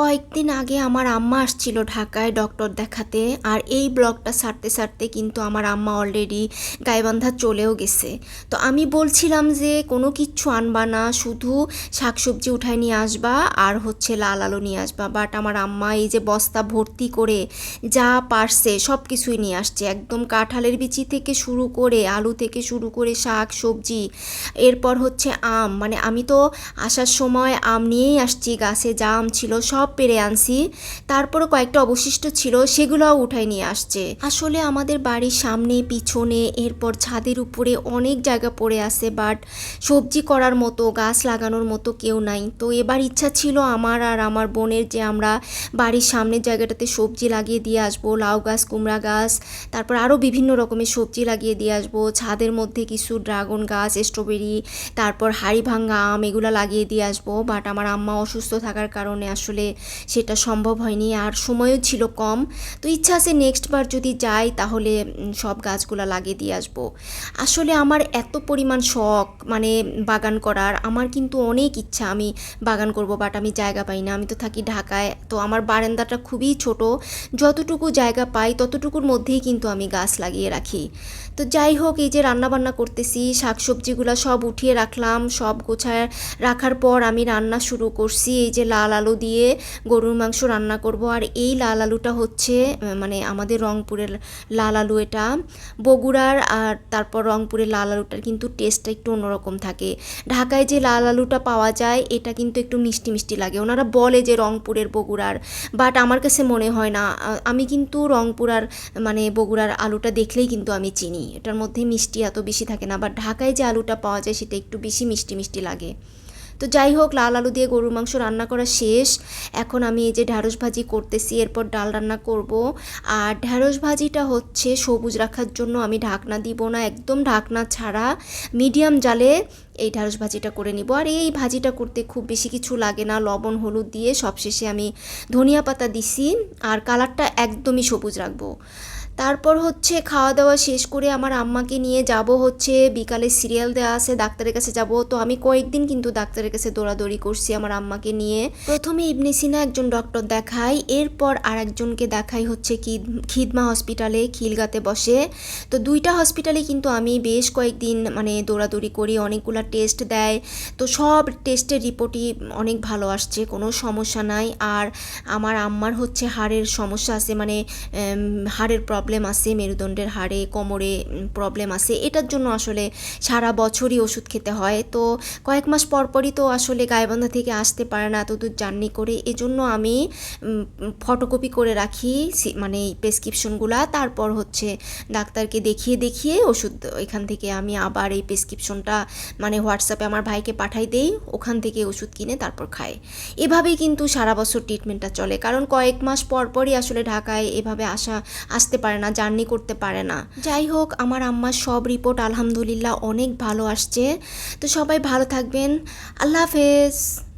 কয়েকদিন আগে আমার আম্মা আসছিল ঢাকায় ডক্টর দেখাতে, আর এই ব্লগটা সারতে সারতে কিন্তু আমার আম্মা অলরেডি গাইবান্ধা চলেও গেছে। তো আমি বলছিলাম যে কোনো কিচ্ছু আনবা না, শুধু শাকসবজি উঠায় নিয়ে আসবা আর হচ্ছে লাল আলু নিয়ে আসবা। বাট আমার আম্মা এই যে বস্তা ভর্তি করে যা পারছে সব কিছুই নিয়ে আসছে। একদম কাঁঠালের বিচি থেকে শুরু করে আলু থেকে শুরু করে শাক, সবজি, এরপর হচ্ছে আম। মানে আমি তো আসার সময় আম নিয়েই আসছি, গাছে যা আম ছিল সব পেরে আনছি। তারপরও কয়েকটা অবশিষ্ট ছিল, সেগুলোও উঠাই নিয়ে আসছে। আসলে আমাদের বাড়ির সামনে, পিছনে, এরপর ছাদের উপরে অনেক জায়গা পড়ে আছে বাট সবজি করার মতো, গাছ লাগানোর মতো কেউ নাই। তো এবার ইচ্ছা ছিল আমার আর আমার বোনের যে আমরা বাড়ির সামনের জায়গাটাতে সবজি লাগিয়ে দিয়ে আসব, লাউ গাছ, কুমড়া গাছ, তারপর আরও বিভিন্ন রকমের সবজি লাগিয়ে দিয়ে আসব, ছাদের মধ্যে কিছু ড্রাগন গাছ, স্ট্রবেরি, তারপর হাড়ি ভাঙ্গা আম এগুলো লাগিয়ে দিয়ে আসব বাট আমার আম্মা অসুস্থ থাকার কারণে আসলে সেটা সম্ভব হয়নি আর সময়ও ছিল কম। তো ইচ্ছা আছে নেক্সট বার যদি যাই তাহলে সব গাছগুলো লাগিয়ে দিয়ে আসব। আসলে আমার এত পরিমাণ শখ মানে বাগান করার, আমার কিন্তু অনেক ইচ্ছা আমি বাগান করব বাট আমি জায়গা পাই না। আমি তো থাকি ঢাকায়, তো আমার বারান্দাটা খুবই ছোট। যতটুকু জায়গা পাই ততটুকুর মধ্যেই কিন্তু আমি গাছ লাগিয়ে রাখি। তো যাই হোক, এই যে রান্না বান্না করতেছি, শাকসবজিগুলো সব উঠিয়ে রাখলাম, সব গোছায় রাখার পর আমি রান্না শুরু করছি। এই যে লাল আলু দিয়ে গরুর মাংস রান্না করব। আর এই লাল আলুটা হচ্ছে মানে আমাদের রংপুরের লাল আলু এটা। বগুড়ার আর তারপর রংপুরের লাল আলুটার কিন্তু টেস্টটা একটু অন্যরকম থাকে। ঢাকায় যে লাল আলুটা পাওয়া যায়, এটা কিন্তু একটু মিষ্টি মিষ্টি লাগে। ওনারা বলে যে রংপুরের বগুড়ার বাট আমার কাছে মনে হয় না। আমি কিন্তু রংপুর আর মানে বগুড়ার আলুটা দেখলেই কিন্তু আমি চিনি। এটার মধ্যে মিষ্টি এত বেশি থাকে না বাট ঢাকায় যে আলুটা পাওয়া যায় সেটা একটু বেশি মিষ্টি মিষ্টি লাগে। তো যাই হোক, লাল আলু দিয়ে গরুর মাংস রান্না করা শেষ। এখন আমি এই যে ঢ্যাঁড়স ভাজি করতেছি, এরপর ডাল রান্না করব। আর ঢ্যাঁড়স ভাজিটা হচ্ছে সবুজ রাখার জন্য আমি ঢাকনা দিব না, একদম ঢাকনা ছাড়া, মিডিয়াম জালে এই ঢ্যাঁড়স ভাজিটা করে নিব। আর এই ভাজিটা করতে খুব বেশি কিছু লাগে না, লবণ, হলুদ দিয়ে সবশেষে আমি ধনিয়া পাতা দিছি, আর কালারটা একদমই সবুজ রাখব। তারপর হচ্ছে খাওয়া দাওয়া শেষ করে আমার আম্মাকে নিয়ে যাব হচ্ছে, বিকালে সিরিয়াল দেওয়া আছে, ডাক্তারের কাছে যাব। তো আমি কয়েকদিন কিন্তু ডাক্তারের কাছে দৌড়াদৌড়ি করছি আমার আম্মাকে নিয়ে। প্রথমে ইবনে সিনা একজন ডক্টর দেখাই এরপর আর একজনকে দেখাই হচ্ছে খিদমা হসপিটালে, খিলগাতে বসে। তো দুইটা হসপিটালে কিন্তু আমি বেশ কয়েকদিন মানে দৌড়াদৌড়ি করি, অনেকগুলা টেস্ট দেয়। তো সব টেস্টের রিপোর্টই অনেক ভালো আসছে, কোনো সমস্যা নাই। আর আমার আম্মার হচ্ছে হাড়ের সমস্যা আছে মানে হাড়ের প্রবলেম আছে, মেরুদণ্ডের হাড়ে, কোমরে প্রবলেম আছে, এটার জন্য আসলে সারা বছরই ওষুধ খেতে হয়। তো কয়েক মাস পরপরই তো আসলে গাইবান্ধা থেকে আসতে পারে না এত দূর জার্নি করে। এজন্য আমি ফটোকপি করে রাখি মানে প্রেসক্রিপশনগুলা তারপর হচ্ছে ডাক্তারকে দেখিয়ে দেখিয়ে ওষুধ এখান থেকে আমি আবার এই প্রেসক্রিপশনটা মানে হোয়াটসঅ্যাপে আমার ভাইকে পাঠাই দেই, ওখান থেকে ওষুধ কিনে তারপর খাই। এভাবেই কিন্তু সারা বছর ট্রিটমেন্টটা চলে। কারণ কয়েক মাস পর পরই আসলে ঢাকায় এভাবে আসা, আসতে পারে না, জার্নি করতে পারে না। যাই হোক, আমার আম্মার সব রিপোর্ট আলহামদুলিল্লাহ অনেক ভালো আসছে। তো সবাই ভালো থাকবেন। আল্লাহ হাফেজ।